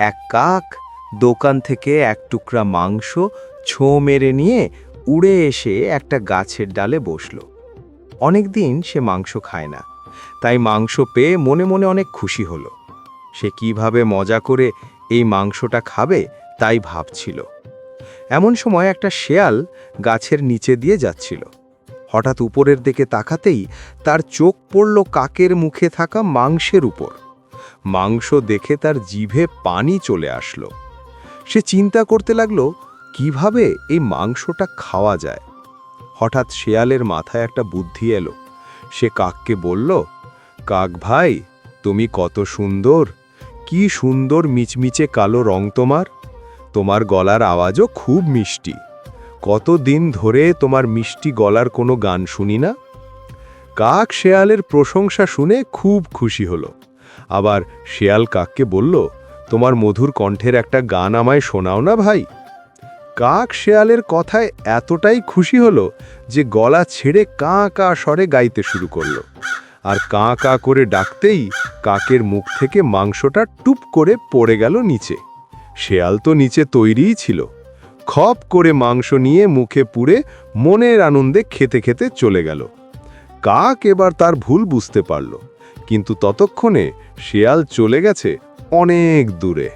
এক কাক দোকান থেকে এক টুকরা মাংস ছো মেরে নিয়ে উড়ে এসে একটা গাছের ডালে বসল। অনেকদিন সে মাংস খায় না, তাই মাংস পেয়ে মনে মনে অনেক খুশি হলো। সে কীভাবে মজা করে এই মাংসটা খাবে তাই ভাবছিল। এমন সময় একটা শেয়াল গাছের নিচে দিয়ে যাচ্ছিল। হঠাৎ উপরের দিকে তাকাতেই তার চোখ পড়ল কাকের মুখে থাকা মাংসের উপর। মাংস দেখে তার জিভে পানি চলে আসলো। সে চিন্তা করতে লাগল, কীভাবে এই মাংসটা খাওয়া যায়? হঠাৎ শেয়ালের মাথায় একটা বুদ্ধি এলো। সে কাককে বলল, কাক ভাই, তুমি কত সুন্দর, কি সুন্দর মিচমিচে কালো রং তোমার। তোমার গলার আওয়াজও খুব মিষ্টি। কত দিন ধরে তোমার মিষ্টি গলার কোনো গান শুনি না? কাক শেয়ালের প্রশংসা শুনে খুব খুশি হলো। আবার শেয়াল কাককে বলল, তোমার মধুর কণ্ঠের একটা গান আমায় শোনাও না ভাই? কাক শেয়ালের কথায় এতটাই খুশি হলো যে গলা ছেড়ে কাঁ কা স্বরে গাইতে শুরু করল। আর কাঁ কা করে ডাকতেই কাকের মুখ থেকে মাংসটা টুপ করে পড়ে গেল নিচে। শেয়াল তো নিচে তৈরিই ছিল। খপ করে মাংস নিয়ে মুখে পুড়ে মনের আনন্দে খেতে খেতে চলে গেল কাক এবার তার ভুল বুঝতে পারল, কিন্তু ততক্ষণে শেয়াল চলে গেছে অনেক দূরে.